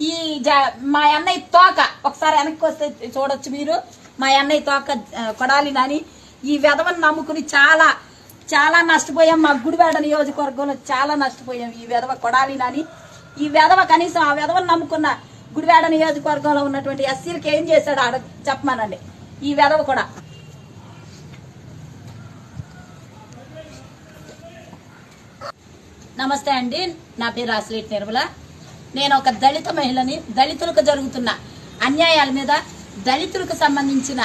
ఈ జ- మా అన్నయ్య తోక ఒకసారి వెనక్కి వస్తే చూడొచ్చు మీరు. మా అన్నయ్య తోక కొడాలి నాని. ఈ వెధవను నమ్ముకుని చాలా చాలా నష్టపోయాం. మా గుడివాడ నియోజకవర్గంలో చాలా నష్టపోయాం ఈ వెధవ కొడాలి నాని. ఈ వెధవ కనీసం ఆ వెధవను నమ్ముకున్న గుడివాడ నియోజకవర్గంలో ఉన్నటువంటి ఎస్సీలకి ఏం చేశాడు ఆడ చెప్పమానండి. ఈ వెధవ కూడా. నమస్తే అండి. నా పేరు అసలేట్ నిర్మల. నేను ఒక దళిత మహిళని దళితులకు జరుగుతున్న అన్యాయాల మీద దళితులకు సంబంధించిన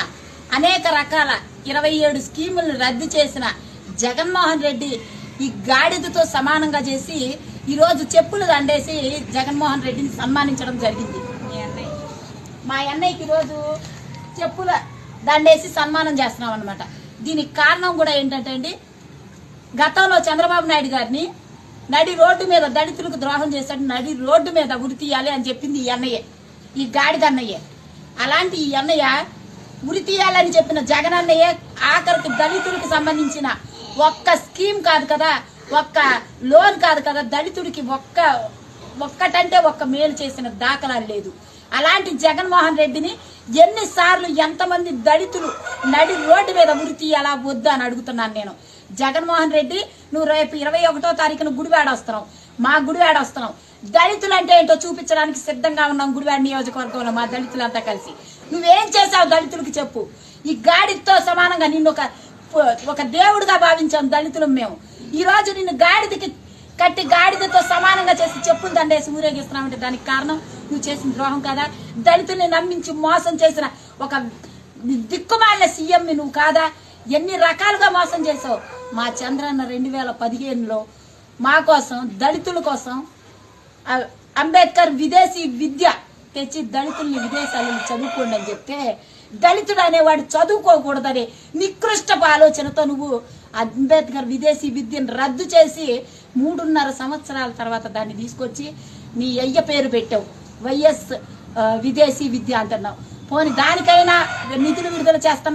అనేక రకాల ఇరవై ఏడు స్కీములను రద్దు చేసిన జగన్మోహన్ రెడ్డి ఈ గాడిదతో సమానంగా చేసి ఈరోజు చెప్పులు దండేసి జగన్మోహన్ రెడ్డిని సన్మానించడం జరిగింది. మా అన్నయ్యకి ఈరోజు చెప్పుల దండేసి సన్మానం చేస్తున్నాం అనమాట దీనికి కారణం కూడా ఏంటంటే అండి గతంలో చంద్రబాబు నాయుడు గారిని నడి రోడ్డు మీద దళితులకు ద్రోహం చేశాడు. నడి రోడ్డు మీద ఉరి తీయాలి అని చెప్పింది ఈ అన్నయ్య. ఈ గాడిద అన్నయ్య. అలాంటి ఈ అన్నయ్య ఉరి తీయాలని చెప్పిన జగన్ అన్నయ్య ఆఖరికి దళితులకు సంబంధించిన ఒక్క స్కీమ్ కాదు కదా ఒక్క లోన్ కాదు కదా దళితుడికి ఒక్క ఒక్కటంటే ఒక్క మేలు చేసిన దాఖలాలు లేదు. అలాంటి జగన్మోహన్ రెడ్డిని ఎన్నిసార్లు ఎంతమంది దళితులు నడి రోడ్డు మీద ఉరి తీయాలా వద్దు అని అడుగుతున్నాను నేను. జగన్మోహన్ రెడ్డి నువ్వు రేపు ఇరవై ఒకటో తారీఖున గుడివాడ వస్తున్నావు. మా గుడివాడ వస్తున్నావు. దళితులు అంటే ఏంటో చూపించడానికి సిద్ధంగా ఉన్నాం గుడివాడ నియోజకవర్గంలో మా దళితులంతా కలిసి. నువ్వేం చేసావు దళితులకు చెప్పు. ఈ గాడితో సమానంగా నిన్ను ఒక ఒక దేవుడిగా భావించాం దళితులం మేము. ఈ రోజు నిన్ను గాడిదకి కట్టి గాడిదతో సమానంగా చేసి చెప్పులు దండేసి ఊరేగిస్తున్నామంటే దానికి కారణం నువ్వు చేసిన ద్రోహం కదా? దళితుల్ని నమ్మించి మోసం చేసిన ఒక దిక్కుమాలిన సీఎం నువ్వు కాదా? ఎన్ని రకాలుగా మోసం చేసావు మా చంద్రన్న రెండు వేల పదిహేనులో మా కోసం దళితుల కోసం అంబేద్కర్ విదేశీ విద్య తెచ్చి దళితుల్ని విదేశాలను చదువుకోండి అని చెప్తే దళితుడు అనేవాడు చదువుకోకూడదని నికృష్టపు ఆలోచనతో నువ్వు అంబేద్కర్ విదేశీ విద్యను రద్దు చేసి మూడున్నర సంవత్సరాల తర్వాత దాన్ని తీసుకొచ్చి నీ అయ్య పేరు పెట్టావు. వైఎస్ విదేశీ విద్య అంటున్నావు. పోని దానికైనా నిధులు విడుదల చేస్తాను